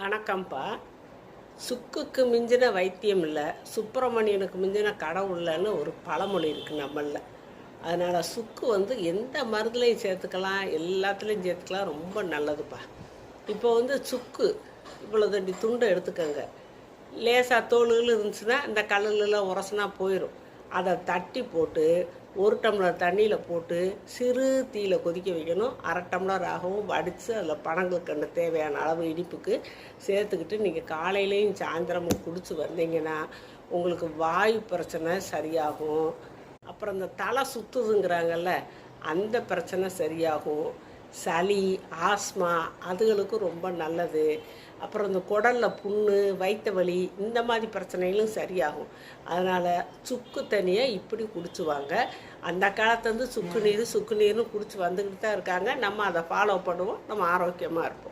வணக்கம்ப்பா. சுக்குக்கு மிஞ்சின வைத்தியம் இல்லை சுப்பிரமணியனுக்கு மிஞ்சின கடவுள் இல்லைன்னு ஒரு பழமொழி இருக்குது நம்மளில். அதனால் சுக்கு வந்து எந்த மருந்துலையும் சேர்த்துக்கலாம் எல்லாத்துலேயும் சேர்த்துக்கலாம் ரொம்ப நல்லதுப்பா. இப்போ வந்து சுக்கு இவ்வளோ தண்டி துண்டை எடுத்துக்கோங்க. லேசாக தோலுகள் இருந்துச்சுன்னா இந்த கல்லுலலாம் உரசுனா போயிடும் அதை தட்டி போட்டு ஒரு டம்ளர் தண்ணியில் போட்டு சிறு தீயில் கொதிக்க வைக்கணும். அரை டம்ளர் ஆகவும் வடித்து அதில் பனங்கற்கண்டு தேவையான அளவு இனிப்புக்கு சேர்த்துக்கிட்டு நீங்கள் காலையிலையும் சாயந்தரமும் குடித்து வந்தீங்கன்னா உங்களுக்கு வாயு பிரச்சனை சரியாகும். அப்புறம் இந்த தலை சுற்றுதுங்கிறாங்கல்ல அந்த பிரச்சனை சரியாகும். சளி ஆஸ்மா அதுகளுக்கு ரொம்ப நல்லது. அப்புறம் இந்த குடலில் புண்ணு வயிற்று வலி இந்த மாதிரி பிரச்சனைகளும் சரியாகும். அதனால் சுக்கு தண்ணியை இப்படி குடிச்சுவாங்க. அந்த காலத்துலேருந்து சுக்கு நீர் சுக்கு நீர்னு குடிச்சு வந்துக்கிட்டு தான் இருக்காங்க. நம்ம அதை ஃபாலோ பண்ணுவோம். நம்ம ஆரோக்கியமாக இருப்போம்.